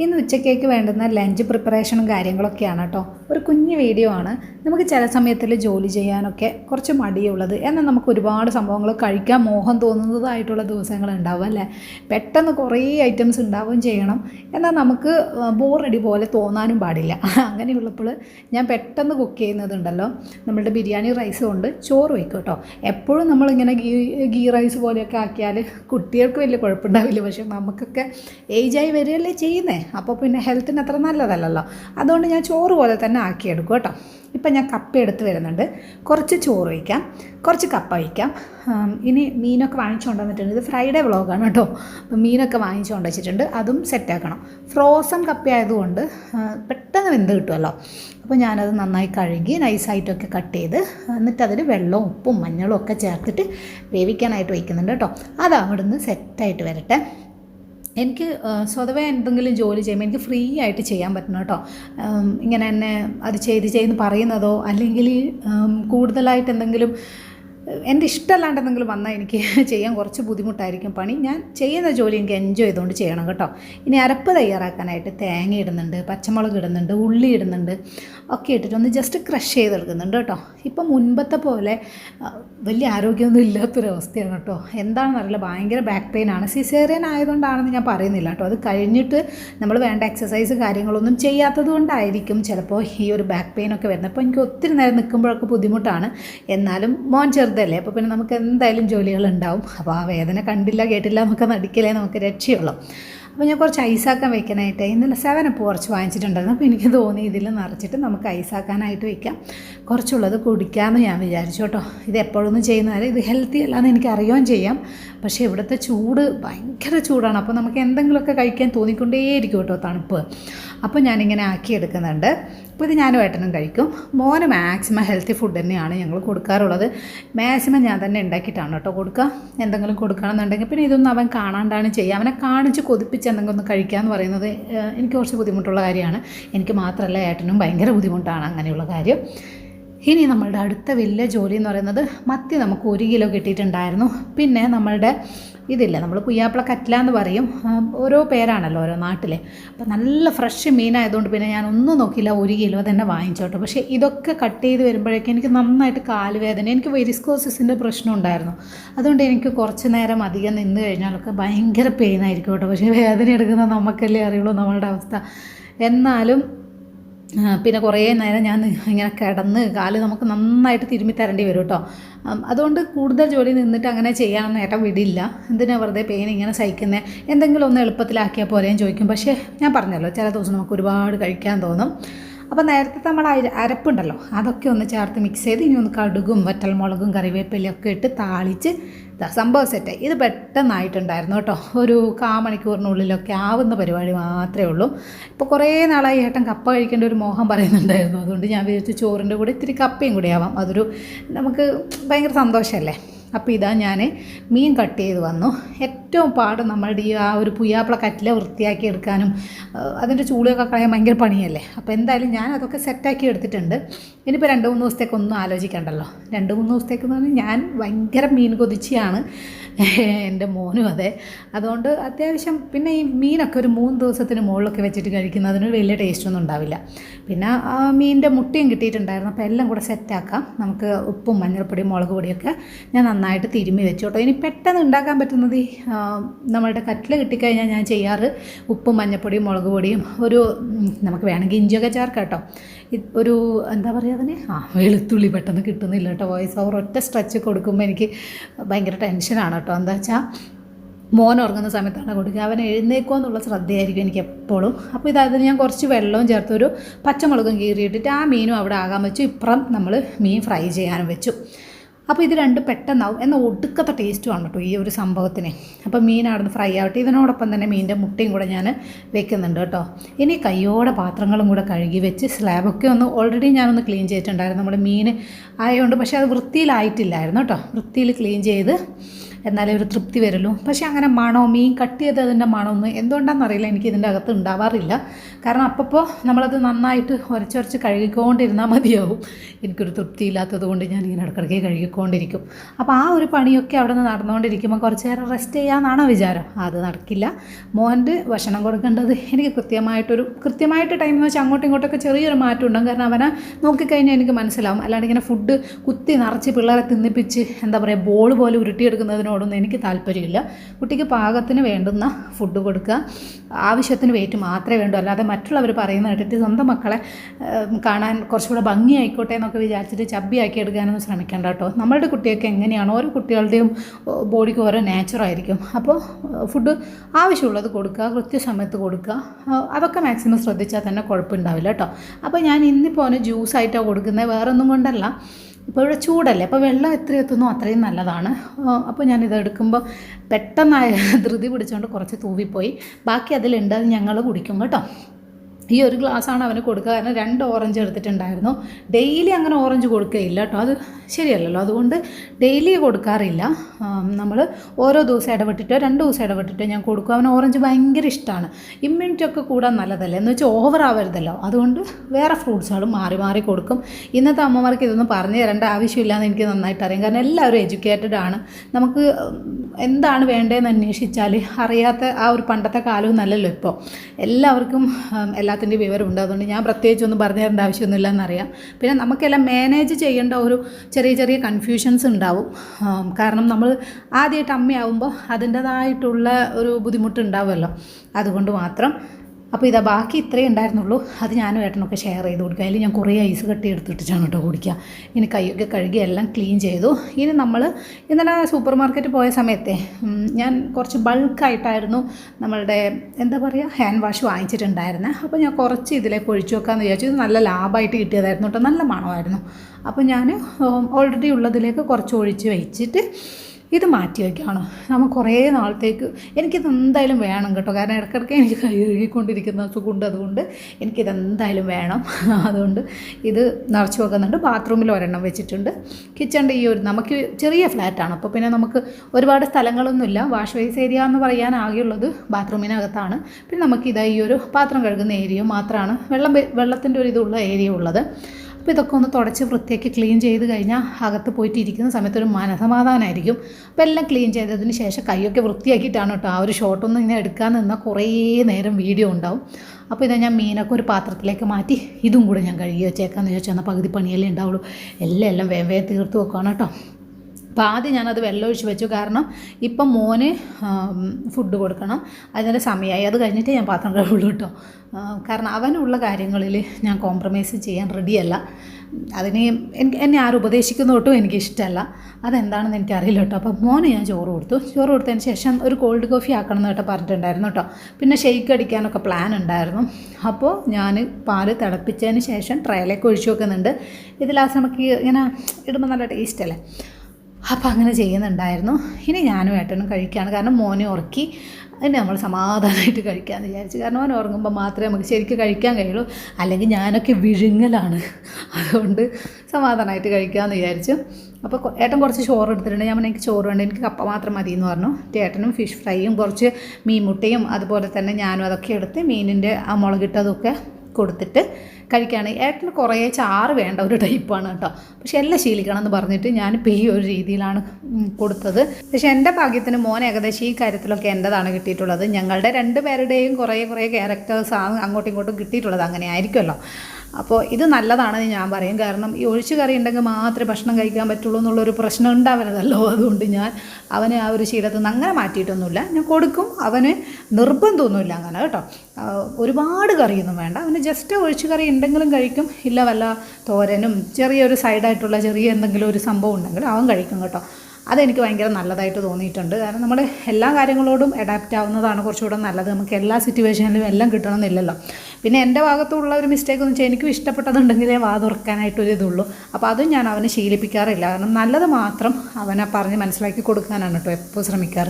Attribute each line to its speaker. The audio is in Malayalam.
Speaker 1: ഇന്ന് ഉച്ചക്കേക്ക് വേണ്ടുന്ന ലഞ്ച് പ്രിപ്പറേഷനും കാര്യങ്ങളൊക്കെയാണ് കേട്ടോ. ഒരു കുഞ്ഞ് വീഡിയോ ആണ്. നമുക്ക് ചില സമയത്തിൽ ജോലി ചെയ്യാനൊക്കെ കുറച്ച് മടിയുള്ളത്. എന്നാൽ നമുക്ക് ഒരുപാട് സംഭവങ്ങൾ കഴിക്കാൻ മോഹം തോന്നുന്നതായിട്ടുള്ള ദിവസങ്ങൾ ഉണ്ടാവും അല്ലേ? പെട്ടെന്ന് കുറേ ഐറ്റംസ് ഉണ്ടാവുകയും ചെയ്യണം. എന്നാൽ നമുക്ക് ബോറടി പോലെ തോന്നാനും പാടില്ല. അങ്ങനെയുള്ളപ്പോൾ ഞാൻ പെട്ടെന്ന് കുക്ക് ചെയ്യുന്നതുണ്ടല്ലോ. നമ്മളുടെ ബിരിയാണി റൈസ് കൊണ്ട് ചോറ് വയ്ക്കും കേട്ടോ. എപ്പോഴും നമ്മളിങ്ങനെ ഗീ ഗീ റൈസ് പോലെയൊക്കെ ആക്കിയാൽ കുട്ടികൾക്ക് വലിയ കുഴപ്പമുണ്ടാവില്ല. പക്ഷേ നമുക്കൊക്കെ ഏജായി വരികയല്ലേ ചെയ്യുന്നേ. അപ്പോൾ പിന്നെ ഹെൽത്തിന് അത്ര നല്ലതല്ലല്ലോ. അതുകൊണ്ട് ഞാൻ ചോറ് പോലെ തന്നെ ആക്കിയെടുക്കും കേട്ടോ. ഇപ്പം ഞാൻ കപ്പ എടുത്ത് വരുന്നുണ്ട്. കുറച്ച് ചോറ് വയ്ക്കാം കുറച്ച് കപ്പ വയ്ക്കാം ഇനി മീനൊക്കെ വാങ്ങിച്ചുകൊണ്ട് വന്നിട്ടുണ്ട്. ഇത് ഫ്രൈഡേ വ്ളോഗാണ് കേട്ടോ. അപ്പം മീനൊക്കെ വാങ്ങിച്ചുകൊണ്ട് വെച്ചിട്ടുണ്ട്. അതും സെറ്റാക്കണം ഫ്രോസൺ കപ്പ ആയതുകൊണ്ട് പെട്ടെന്ന് വെന്ത് കിട്ടുമല്ലോ അപ്പോൾ ഞാനത് നന്നായി കഴുകി നൈസായിട്ടൊക്കെ കട്ട് ചെയ്ത് എന്നിട്ട് അതിൽ വെള്ളവും ഉപ്പും മഞ്ഞളും ഒക്കെ ചേർത്തിട്ട് വേവിക്കാനായിട്ട് വയ്ക്കുന്നുണ്ട് കേട്ടോ. അത് അവിടുന്ന് സെറ്റായിട്ട് വരട്ടെ. എനിക്ക് സ്വതവേ എന്തെങ്കിലും ജോലി ചെയ്യുമ്പോൾ എനിക്ക് ഫ്രീ ആയിട്ട് ചെയ്യാൻ പറ്റണം കേട്ടോ. ഇങ്ങനെ എന്നെ അത് ചെയ്ത് ചെയ്യുന്ന പറയുന്നതോ അല്ലെങ്കിൽ കൂടുതലായിട്ട് എന്തെങ്കിലും എന്റെ ഇഷ്ടമല്ലാണ്ട് എന്തെങ്കിലും വന്നാൽ എനിക്ക് ചെയ്യാൻ കുറച്ച് ബുദ്ധിമുട്ടായിരിക്കും പണി. ഞാൻ ചെയ്യുന്ന ജോലി എനിക്ക് എൻജോയ് ചെയ്തുകൊണ്ട് ചെയ്യണം കേട്ടോ. ഇനി അരപ്പ് തയ്യാറാക്കാനായിട്ട് തേങ്ങ ഇടുന്നുണ്ട് പച്ചമുളക് ഇടുന്നുണ്ട് ഉള്ളി ഇടുന്നുണ്ട് ഒക്കെ ഇട്ടിട്ട് ഒന്ന് ജസ്റ്റ് ക്രഷ് ചെയ്തെടുക്കുന്നുണ്ട് കേട്ടോ. ഇപ്പം മുൻപത്തെ പോലെ വലിയ ആരോഗ്യമൊന്നും ഇല്ലാത്തൊരവസ്ഥയാണ് കേട്ടോ. എന്താണെന്ന് അറിയില്ല ഭയങ്കര ബാക്ക് പെയിൻ ആണ്. സിസേറിയൻ ആയതുകൊണ്ടാണെന്ന് ഞാൻ പറയുന്നില്ല കേട്ടോ. അത് കഴിഞ്ഞിട്ട് നമ്മൾ വേണ്ട എക്സസൈസ് കാര്യങ്ങളൊന്നും ചെയ്യാത്തത് കൊണ്ടായിരിക്കും ചിലപ്പോൾ ഈ ഒരു ബാക്ക് പെയിൻ ഒക്കെ വരുന്നത്. അപ്പോൾ എനിക്ക് ഒത്തിരി നേരം നിൽക്കുമ്പോഴൊക്കെ ബുദ്ധിമുട്ടാണ്. എന്നാലും മോൻ ചെറുതല്ലേ അപ്പോൾ പിന്നെ നമുക്ക് എന്തായാലും ജോലികൾ ഉണ്ടാവും അപ്പോൾ ആ വേദന കണ്ടില്ല കേട്ടില്ല നമുക്ക് നടിക്കലേ നമുക്ക് രക്ഷയുള്ളൂ. അപ്പോൾ ഞാൻ കുറച്ച് ഐസാക്കാൻ വെക്കാനായിട്ട് ഇന്നലെ സെവൻ അപ്പ് കുറച്ച് വാങ്ങിച്ചിട്ടുണ്ടായിരുന്നു. അപ്പോൾ എനിക്ക് തോന്നി ഇതിൽ നിറച്ചിട്ട് നമുക്ക് ഐസാക്കാനായിട്ട് വയ്ക്കാം കുറച്ചുള്ളത് കുടിക്കാമെന്ന് ഞാൻ വിചാരിച്ചു കേട്ടോ. ഇത് എപ്പോഴൊന്നും ചെയ്യുന്നതല്ല ഇത് ഹെൽത്തി അല്ലാന്ന് എനിക്ക് അറിയുകയും ചെയ്യാം. പക്ഷേ ഇവിടുത്തെ ചൂട് ഭയങ്കര ചൂടാണ്. അപ്പോൾ നമുക്ക് എന്തെങ്കിലുമൊക്കെ കഴിക്കാൻ തോന്നിക്കൊണ്ടേയിരിക്കും കേട്ടോ തണുപ്പ്. അപ്പോൾ ഞാനിങ്ങനെ ആക്കിയെടുക്കുന്നുണ്ട് അപ്പോൾ ഇത് ഞാനും ഏട്ടനും കഴിക്കും. മോന് മാക്സിമം ഹെൽത്തി ഫുഡ് തന്നെയാണ് ഞങ്ങൾ കൊടുക്കാറുള്ളത്. മാക്സിമം ഞാൻ തന്നെ ഉണ്ടാക്കിയിട്ടാണ് കേട്ടോ കൊടുക്കുക. എന്തെങ്കിലും കൊടുക്കണമെന്നുണ്ടെങ്കിൽ പിന്നെ ഇതൊന്നും അവൻ കാണാണ്ടാണ് ചെയ്യുക. അവനെ കാണിച്ച് കൊതിപ്പിച്ച് എന്തെങ്കിലും ഒന്ന് കഴിക്കുക എന്ന് പറയുന്നത് എനിക്ക് കുറച്ച് ബുദ്ധിമുട്ടുള്ള കാര്യമാണ്. എനിക്ക് മാത്രമല്ല ഏട്ടനും ഭയങ്കര ബുദ്ധിമുട്ടാണ് അങ്ങനെയുള്ള കാര്യം. ഇനി നമ്മളുടെ അടുത്ത വലിയ ജോലി എന്ന് പറയുന്നത് മത്തി നമുക്ക് ഒരു കിലോ കിട്ടിയിട്ടുണ്ടായിരുന്നു. പിന്നെ നമ്മളുടെ ഇതില്ല നമ്മൾ കുയ്യാപ്പിള കറ്റ്ല എന്ന് പറയും. ഓരോ പേരാണല്ലോ ഓരോ നാട്ടിലെ. അപ്പം നല്ല ഫ്രഷ് മീനായതുകൊണ്ട് പിന്നെ ഞാൻ ഒന്നും നോക്കിയില്ല ഒരു കിലോ തന്നെ വാങ്ങിച്ചോട്ടെ. പക്ഷേ ഇതൊക്കെ കട്ട് ചെയ്ത് വരുമ്പോഴേക്കും എനിക്ക് നന്നായിട്ട് കാലുവേദന എനിക്ക് വെരിസ്കോസിന്റെ പ്രശ്നം ഉണ്ടായിരുന്നു. അതുകൊണ്ട് എനിക്ക് കുറച്ച് നേരം അധികം നിന്ന് കഴിഞ്ഞാലൊക്കെ ഭയങ്കര പെയിൻ ആയിരിക്കും കേട്ടോ. പക്ഷേ വേദന എടുക്കുന്ന നമുക്കല്ലേ അറിയുള്ളൂ നമ്മളുടെ അവസ്ഥ. എന്നാലും പിന്നെ കുറേ നേരം ഞാൻ ഇങ്ങനെ കിടന്ന് കാൽ നമുക്ക് നന്നായിട്ട് തിരുമ്മി തരേണ്ടി വരും കേട്ടോ. അതുകൊണ്ട് കൂടുതൽ ജോലി നിന്നിട്ട് അങ്ങനെ ചെയ്യാനൊന്നും ഏട്ടൻ വിടില്ല. എന്തിനാ വെറുതെ പെയിൻ ഇങ്ങനെ സഹിക്കുന്നത് എന്തെങ്കിലും ഒന്ന് എളുപ്പത്തിലാക്കിയാൽ പോലെയും ചോദിക്കും. പക്ഷേ ഞാൻ പറഞ്ഞല്ലോ ചില ദിവസം നമുക്ക് ഒരുപാട് കഴിക്കാൻ തോന്നും. അപ്പോൾ നേരത്തെ നമ്മൾ അരപ്പുണ്ടല്ലോ അതൊക്കെ ഒന്ന് ചേർത്ത് മിക്സ് ചെയ്ത് ഇനി ഒന്ന് കടുകും വറ്റൽമുളകും കറിവേപ്പിലയും ഒക്കെ ഇട്ട് താളിച്ച് സംഭവം സെറ്റ് ഇത് പെട്ടെന്നായിട്ടുണ്ടായിരുന്നു കേട്ടോ. ഒരു കാ മണിക്കൂറിനുള്ളിലൊക്കെ ആവുന്ന പരിപാടി മാത്രമേ ഉള്ളൂ. ഇപ്പോൾ കുറേ നാളായി ഏട്ടൻ കപ്പ കഴിക്കേണ്ട ഒരു മോഹം പറയുന്നുണ്ടായിരുന്നു. അതുകൊണ്ട് ഞാൻ വിചാരിച്ചു ചോറിന്റെ കൂടെ ഇത്തിരി കപ്പയും കൂടി ആവാം. അതൊരു നമുക്ക് ഭയങ്കര സന്തോഷമല്ലേ? അപ്പോൾ ഇതാ ഞാൻ മീൻ കട്ട് ചെയ്ത് വന്നു. ഏറ്റവും പാട് നമ്മളുടെ ഈ ആ ഒരു പുയ്യാപ്പിള കറ്റില വൃത്തിയാക്കി എടുക്കാനും അതിന്റെ ചൂടൊക്കെ കളയാൻ ഭയങ്കര പണിയല്ലേ? അപ്പോൾ എന്തായാലും ഞാൻ അതൊക്കെ സെറ്റാക്കി എടുത്തിട്ടുണ്ട്. ഇനിയിപ്പോൾ രണ്ട് മൂന്ന് ദിവസത്തേക്ക് ഒന്നും ആലോചിക്കണ്ടല്ലോ. രണ്ട് മൂന്ന് ദിവസത്തേക്ക് എന്ന് പറഞ്ഞാൽ ഞാൻ ഭയങ്കര മീൻ കൊതിച്ചിയാണ്. എന്റെ മോനും അതെ. അതുകൊണ്ട് അത്യാവശ്യം പിന്നെ ഈ മീനൊക്കെ ഒരു മൂന്ന് ദിവസത്തിന് മുകളിലൊക്കെ വെച്ചിട്ട് കഴിക്കുന്നതിന് വലിയ ടേസ്റ്റൊന്നും ഉണ്ടാവില്ല. പിന്നെ മീനിന്റെ മുട്ടയും കിട്ടിയിട്ടുണ്ടായിരുന്നു. അപ്പോൾ എല്ലാം കൂടെ സെറ്റാക്കാം നമുക്ക് ഉപ്പും മഞ്ഞൾപ്പൊടിയും മുളക് പൊടിയൊക്കെ ഞാൻ നന്നായിട്ട് തിരുമ്മി വെച്ചു കേട്ടോ ഇനി പെട്ടെന്ന് ഉണ്ടാക്കാൻ പറ്റുന്നത് നമ്മളുടെ കട്ടിൽ കിട്ടിക്കഴിഞ്ഞാൽ ഞാൻ ചെയ്യാറ് ഉപ്പും മഞ്ഞൾപ്പൊടിയും മുളക് പൊടിയും ഒരു നമുക്ക് വേണമെങ്കിൽ ഇഞ്ചിയൊക്കെ ചേർക്കാം കേട്ടോ ഒരു എന്താ പറയുക അതിന്? ആ വെളുത്തുള്ളി പെട്ടെന്ന് കിട്ടുന്നില്ല കേട്ടോ. വോയിസ് ഓവർ ഒറ്റ സ്ട്രെച്ച് കൊടുക്കുമ്പോൾ എനിക്ക് ഭയങ്കര ടെൻഷനാണ് കേട്ടോ. എന്താ വെച്ചാൽ മോൻ ഉറങ്ങുന്ന സമയത്താണ് കൊടുക്കുക. അവൻ എഴുന്നേക്കോ എന്നുള്ള ശ്രദ്ധയായിരിക്കും എനിക്ക് എപ്പോഴും. അപ്പോൾ ഇതായത് ഞാൻ കുറച്ച് വെള്ളവും ചേർത്ത് ഒരു പച്ചമുളകും കീറിയിട്ടിട്ട് ആ മീനും അവിടെ ആകാൻ വെച്ചു. ഇപ്പുറം നമ്മൾ മീൻ ഫ്രൈ ചെയ്യാനും വെച്ചു. അപ്പോൾ ഇത് രണ്ട് പെട്ടെന്നാവും. എന്നാൽ ഒടുക്കത്തെ ടേസ്റ്റുമാണ് കേട്ടോ ഈ ഒരു സംഭവത്തിന്. അപ്പോൾ മീൻ അവിടെ ഫ്രൈ ആവട്ടെ. ഇതിനോടൊപ്പം തന്നെ മീനിന്റെ മുട്ടയും കൂടെ ഞാൻ വെക്കുന്നുണ്ട് കേട്ടോ. ഇനി കയ്യോടെ പാത്രങ്ങളും കൂടെ കഴുകി വെച്ച് സ്ലാബൊക്കെ ഒന്ന് ഓൾറെഡി ഞാനൊന്ന് ക്ലീൻ ചെയ്തിട്ടുണ്ടായിരുന്നു. നമ്മുടെ മീൻ ആയതുകൊണ്ട് പക്ഷേ അത് വൃത്തിയിലായിട്ടില്ലായിരുന്നു കേട്ടോ. വൃത്തിയിൽ ക്ലീൻ ചെയ്ത് എന്നാലേ ഒരു തൃപ്തി വരുള്ളൂ. പക്ഷേ അങ്ങനെ മണോ മീൻ കട്ട് ചെയ്തതിന്റെ മണമൊന്നും എന്തുകൊണ്ടാണെന്നറിയില്ല. എനിക്ക് ഇതിന്റെ അകത്ത് ഉണ്ടാവാറില്ല. കാരണം അപ്പോൾ നമ്മളത് നന്നായിട്ട് ഉരച്ചുരച്ച് കഴുകിക്കൊണ്ടിരുന്നാൽ മതിയാവും. എനിക്കൊരു തൃപ്തി ഇല്ലാത്തത് കൊണ്ട് ഞാൻ ഇങ്ങനെ ഇടക്കിടയ്ക്ക് കഴുകിക്കൊണ്ടിരിക്കും. അപ്പോൾ ആ ഒരു പണിയൊക്കെ അവിടെ നിന്ന് നടന്നുകൊണ്ടിരിക്കുമ്പോൾ കുറച്ച് നേരം റെസ്റ്റ് ചെയ്യാമെന്നാണോ വിചാരം? അത് നടക്കില്ല. മോന്റെ ഭക്ഷണം കൊടുക്കേണ്ടത് എനിക്ക് കൃത്യമായിട്ടൊരു കൃത്യമായിട്ട് ടൈം വെച്ചാൽ അങ്ങോട്ടും ഇങ്ങോട്ടൊക്കെ ചെറിയൊരു മാറ്റം ഉണ്ടാകും കാരണം അവനെ നോക്കിക്കഴിഞ്ഞാൽ എനിക്ക് മനസ്സിലാവും. അല്ലാണ്ട് ഇങ്ങനെ ഫുഡ് കുത്തി നിറച്ച് പിള്ളേരെ തിന്നിപ്പിച്ച് എന്താ പറയുക ബോൾ പോലെ ഉരുട്ടിയെടുക്കുന്നതിനോടൊന്നും എനിക്ക് താല്പര്യമില്ല. കുട്ടിക്ക് പാകത്തിന് വേണ്ടുന്ന ഫുഡ് കൊടുക്കുക. ആവശ്യത്തിന് വെയിറ്റ് മാത്രമേ വേണ്ടൂ. അല്ലാതെ മറ്റുള്ളവർ പറയുന്ന കേട്ടിട്ട് സ്വന്തം മക്കളെ കാണാൻ കുറച്ചുകൂടെ ഭംഗിയായിക്കോട്ടെ എന്നൊക്കെ വിചാരിച്ചിട്ട് ചബ്ബിയാക്കി എടുക്കാനൊന്നും ശ്രമിക്കേണ്ട കേട്ടോ. നമ്മളുടെ കുട്ടിയൊക്കെ എങ്ങനെയാണ് ഓരോ കുട്ടികളുടെയും ബോഡിക്ക് ഓരോ നാച്ചുറായിരിക്കും അപ്പോൾ ഫുഡ് ആവശ്യമുള്ളത് കൊടുക്കുക കൃത്യസമയത്ത് കൊടുക്കുക. അതൊക്കെ മാക്സിമം ശ്രദ്ധിച്ചാൽ തന്നെ കുഴപ്പമുണ്ടാവില്ല കേട്ടോ. അപ്പോൾ ഞാൻ ഇന്നിപ്പോൾ അവന് ജ്യൂസായിട്ടാണ് കൊടുക്കുന്നത്. വേറൊന്നും കൊണ്ടല്ല. ഇപ്പോൾ ഇവിടെ ചൂടല്ലേ? അപ്പോൾ വെള്ളം എത്ര എത്തുന്നോ അത്രയും നല്ലതാണ്. അപ്പോൾ ഞാനിത് എടുക്കുമ്പോൾ പെട്ടെന്നായ ധൃതി പിടിച്ചുകൊണ്ട് കുറച്ച് തൂവിപ്പോയി. ബാക്കി അതിലുണ്ട് അത് ഞങ്ങൾ കുടിക്കും കേട്ടോ. ഈ ഒരു ഗ്ലാസ്സാണ് അവന് കൊടുക്കുക. കാരണം രണ്ട് ഓറഞ്ച് എടുത്തിട്ടുണ്ടായിരുന്നു. ഡെയിലി അങ്ങനെ ഓറഞ്ച് കൊടുക്കുകയില്ല കേട്ടോ. അത് ശരിയല്ലല്ലോ. അതുകൊണ്ട് ഡെയിലി കൊടുക്കാറില്ല. നമ്മൾ ഓരോ ദിവസം ഇടപെട്ടിട്ടോ രണ്ട് ദിവസം ഇടപെട്ടിട്ടോ ഞാൻ കൊടുക്കും. അവന് ഓറഞ്ച് ഭയങ്കര ഇഷ്ടമാണ്. ഇമ്മ്യൂണിറ്റി ഒക്കെ കൂടാൻ നല്ലതല്ലേ? എന്ന് വെച്ചാൽ ഓവർ ആവരുതല്ലോ. അതുകൊണ്ട് വേറെ ഫ്രൂട്ട്സുകളും മാറി മാറി കൊടുക്കും. ഇന്നത്തെ അമ്മമാർക്ക് ഇതൊന്നും പറഞ്ഞു തരേണ്ട ആവശ്യമില്ലാന്ന് എനിക്ക് നന്നായിട്ട് അറിയാം. കാരണം എല്ലാവരും എഡ്യൂക്കേറ്റഡ് ആണ്. നമുക്ക് എന്താണ് വേണ്ടതെന്ന് അന്വേഷിച്ചാൽ അറിയാത്ത ആ ഒരു പണ്ടത്തെ കാലവും നല്ലല്ലോ ഇപ്പോൾ എല്ലാവർക്കും ഉം, എല്ലാത്തിന്റെയും വിവരമുണ്ട് അതുകൊണ്ട് ഞാൻ പ്രത്യേകിച്ചൊന്നും പറഞ്ഞു തരേണ്ട ആവശ്യമൊന്നുമില്ല എന്നറിയാം പിന്നെ നമുക്കെല്ലാം മാനേജ് ചെയ്യേണ്ട ഒരു ചെറിയ ചെറിയ കൺഫ്യൂഷൻസ് ഉണ്ടാവും. കാരണം നമ്മൾ ആദ്യമായിട്ട് അമ്മയാവുമ്പോൾ അതിന്റേതായിട്ടുള്ള ഒരു ബുദ്ധിമുട്ടുണ്ടാവുമല്ലോ അതുകൊണ്ട് മാത്രം അപ്പോൾ ഇതാ ബാക്കി ഇത്രയേ ഉണ്ടായിരുന്നുള്ളൂ. അത് ഞാനും ഏട്ടനൊക്കെ ഷെയർ ചെയ്ത് കൊടുക്കുക. അതിൽ ഞാൻ കുറേ ഐസ് കട്ടി എടുത്തിട്ടാണ് കേട്ടോ കുടിക്കുക. ഇനി കൈയൊക്കെ കഴുകി എല്ലാം ക്ലീൻ ചെയ്തു. ഇനി നമ്മൾ ഇന്നലെ സൂപ്പർ മാർക്കറ്റ് പോയ സമയത്തെ ഞാൻ കുറച്ച് ബൾക്കായിട്ടായിരുന്നു നമ്മളുടെ എന്താ പറയുക ഹാൻഡ് വാഷ് വാങ്ങിച്ചിട്ടുണ്ടായിരുന്നത് അപ്പോൾ ഞാൻ കുറച്ച് ഇതിലേക്ക് ഒഴിച്ചു വെക്കാമെന്ന് വിചാരിച്ചു. ഇത് നല്ല ലാഭമായിട്ട് കിട്ടിയതായിരുന്നു കേട്ടോ. നല്ല മണമായിരുന്നു. അപ്പോൾ ഞാൻ ഓൾറെഡി ഉള്ളതിലേക്ക് കുറച്ച് ഒഴിച്ച് വെച്ചിട്ട് ഇത് മാറ്റി വയ്ക്കുകയാണ് നമ്മൾ കുറേ നാളത്തേക്ക് എനിക്കിത് എന്തായാലും വേണം കേട്ടോ. കാരണം ഇടയ്ക്കിടയ്ക്ക് എനിക്ക് കൈ കഴുകിക്കൊണ്ടിരിക്കുന്ന അസുഖമുണ്ട് അതുകൊണ്ട് എനിക്കിത് എന്തായാലും വേണം. അതുകൊണ്ട് ഇത് നിറച്ച് വെക്കുന്നുണ്ട്. ബാത്റൂമിൽ ഒരെണ്ണം വെച്ചിട്ടുണ്ട്. കിച്ചണിന്റെ ഈ ഒരു നമുക്ക് ചെറിയ ഫ്ലാറ്റാണ്. അപ്പോൾ പിന്നെ നമുക്ക് ഒരുപാട് സ്ഥലങ്ങളൊന്നുമില്ല. വാഷ് ബേസ് ഏരിയ എന്ന് പറയാൻ ആകെയുള്ളത് ബാത്റൂമിനകത്താണ്. പിന്നെ നമുക്ക് ഇതാ ഈ ഒരു പാത്രം കഴുകുന്ന ഏരിയ മാത്രമാണ്. വെള്ളം വെള്ളത്തിന്റെ ഒരു ഇതുള്ള ഏരിയ ഉള്ളത്. അപ്പോൾ ഇതൊക്കെ ഒന്ന് തുടച്ച് വൃത്തിയാക്കി ക്ലീൻ ചെയ്ത് കഴിഞ്ഞാൽ അകത്ത് പോയിട്ട് ഇരിക്കുന്ന സമയത്ത് ഒരു മനസമാധാനമായിരിക്കും അപ്പോൾ എല്ലാം ക്ലീൻ ചെയ്തതിന് ശേഷം കൈയൊക്കെ വൃത്തിയാക്കിയിട്ടാണ് കേട്ടോ. ആ ഒരു ഷോട്ടൊന്നും ഇങ്ങനെ എടുക്കാൻ നിന്നാൽ കുറേ നേരം വീഡിയോ ഉണ്ടാവും. അപ്പോൾ ഇതാ ഞാൻ മീനൊക്കെ ഒരു പാത്രത്തിലേക്ക് മാറ്റി ഇതും കൂടെ ഞാൻ കഴുകി വെച്ചേക്കാന്ന് ചോദിച്ചാൽ എന്നാൽ പകുതി പണിയല്ലേ ഉണ്ടാവുള്ളൂ. എല്ലാം എല്ലാം വേവേ തീർത്ത് വെക്കുകയാണ് കേട്ടോ. അപ്പോൾ ആദ്യം ഞാനത് വെള്ളം ഒഴിച്ച് വെച്ചു. കാരണം ഇപ്പം മോന് ഫുഡ് കൊടുക്കണം. അതിന്റെ സമയമായി അത് കഴിഞ്ഞിട്ട് ഞാൻ പാത്രം കഴുകുള്ളൂ കേട്ടോ. കാരണം അവനുള്ള കാര്യങ്ങളിൽ ഞാൻ കോംപ്രമൈസ് ചെയ്യാൻ റെഡിയല്ല അതിന് എന്നെ ആരും ഉപദേശിക്കുന്ന തൊട്ടും എനിക്ക് ഇഷ്ടമല്ല അതെന്താണെന്ന് എനിക്കറിയില്ല കേട്ടോ. അപ്പോൾ മോനെ ഞാൻ ചോറ് കൊടുത്തു. ചോറ് കൊടുത്തതിന് ശേഷം ഒരു കോൾഡ് കോഫി ആക്കണം എന്ന് കേട്ടോ പറഞ്ഞിട്ടുണ്ടായിരുന്നു കേട്ടോ. പിന്നെ ഷെയ്ക്ക് അടിക്കാനൊക്കെ പ്ലാൻ ഉണ്ടായിരുന്നു. അപ്പോൾ ഞാൻ പാൽ തിളപ്പിച്ചതിന് ശേഷം ട്രയലേക്ക് ഒഴിച്ചു വെക്കുന്നുണ്ട്. ഇത് നമുക്ക് ഇങ്ങനെ ഇടുമ്പോൾ നല്ല ടേസ്റ്റ് അല്ലേ? അപ്പോൾ അങ്ങനെ ചെയ്യുന്നുണ്ടായിരുന്നു. ഇനി ഞാനും ഏട്ടനും കഴിക്കുകയാണ് കാരണം മോനെ ഉറക്കി അതിന് നമ്മൾ സമാധാനമായിട്ട് കഴിക്കാമെന്ന് വിചാരിച്ചു. കാരണം അവൻ ഉറങ്ങുമ്പോൾ മാത്രമേ നമുക്ക് ശരിക്കും കഴിക്കാൻ കഴിയുള്ളൂ. അല്ലെങ്കിൽ ഞാനൊക്കെ വിഴുങ്ങലാണ്. അതുകൊണ്ട് സമാധാനമായിട്ട് കഴിക്കാമെന്ന് വിചാരിച്ചു. അപ്പോൾ ഏട്ടൻ കുറച്ച് ചോറ് എടുത്തിട്ടുണ്ട്. ഞാൻ എനിക്ക് ചോറ് വേണ്ട. എനിക്ക് കപ്പ മാത്രം മതി എന്ന് പറഞ്ഞു ഏട്ടനും ഫിഷ് ഫ്രൈയും കുറച്ച് മീൻ മുട്ടയും അതുപോലെ തന്നെ ഞാനും അതൊക്കെ എടുത്ത് മീനിന്റെ ആ മുളകിട്ടതൊക്കെ കൊടുത്തിട്ട് കഴിക്കുകയാണ്. ഏട്ടന് കുറേ ചാറ് വേണ്ട ഒരു ടൈപ്പാണ് കേട്ടോ. പക്ഷെ എല്ലാം ശീലിക്കണം എന്ന് പറഞ്ഞിട്ട് ഞാനിപ്പോൾ ഈ ഒരു രീതിയിലാണ് കൊടുത്തത്. പക്ഷെ എന്റെ ഭാഗ്യത്തിന് മോൻ ഏകദേശം ഈ കാര്യത്തിലൊക്കെ എന്റെതാണ് കിട്ടിയിട്ടുള്ളത്. ഞങ്ങളുടെ രണ്ട് പേരുടെയും കുറേ കുറേ ക്യാരക്ടേഴ്സാണ് അങ്ങോട്ടും ഇങ്ങോട്ടും കിട്ടിയിട്ടുള്ളത്. അങ്ങനെ ആയിരിക്കുമല്ലോ അപ്പോൾ ഇത് നല്ലതാണെന്ന് ഞാൻ പറയും. കാരണം ഈ ഒഴിച്ചു കറി ഉണ്ടെങ്കിൽ മാത്രമേ ഭക്ഷണം കഴിക്കാൻ പറ്റുള്ളൂ എന്നുള്ളൊരു പ്രശ്നം ഉണ്ടാവരുതല്ലോ. അതുകൊണ്ട് ഞാൻ അവനെ ആ ഒരു ശീലത്തിൽ നിന്ന് അങ്ങനെ മാറ്റിയിട്ടൊന്നുമില്ല. ഞാൻ കൊടുക്കും അവന് നിർബന്ധമൊന്നുമില്ല അങ്ങനെ കേട്ടോ. ഒരുപാട് കറിയൊന്നും വേണ്ട. അവന് ജസ്റ്റ് ഒഴിച്ചു കറി ഉണ്ടെങ്കിലും കഴിക്കും. ഇല്ല വല്ല തോരനും ചെറിയൊരു സൈഡായിട്ടുള്ള ചെറിയ എന്തെങ്കിലും ഒരു സംഭവം ഉണ്ടെങ്കിൽ അവൻ കഴിക്കും കേട്ടോ. അതെനിക്ക് ഭയങ്കര നല്ലതായിട്ട് തോന്നിയിട്ടുണ്ട്. കാരണം നമ്മൾ എല്ലാ കാര്യങ്ങളോടും അഡാപ്റ്റ് ആവുന്നതാണ് കുറച്ചുകൂടെ നല്ലത്. നമുക്ക് എല്ലാ സിറ്റുവേഷനിലും എല്ലാം കിട്ടണമെന്നില്ലല്ലോ. പിന്നെ എന്റെ ഭാഗത്തുള്ള ഒരു മിസ്റ്റേക്ക് എന്ന് വെച്ചാൽ എനിക്കും ഇഷ്ടപ്പെട്ടതുണ്ടെങ്കിലേ വാ തുറക്കാനായിട്ടൊരു ഇതുള്ളൂ. അപ്പോൾ അതും ഞാൻ അവനെ ശീലിപ്പിക്കാറില്ല. കാരണം നല്ലത് മാത്രം അവനെ പറഞ്ഞ് മനസ്സിലാക്കി കൊടുക്കാനാണ് കേട്ടോ എപ്പോൾ ശ്രമിക്കാറ്.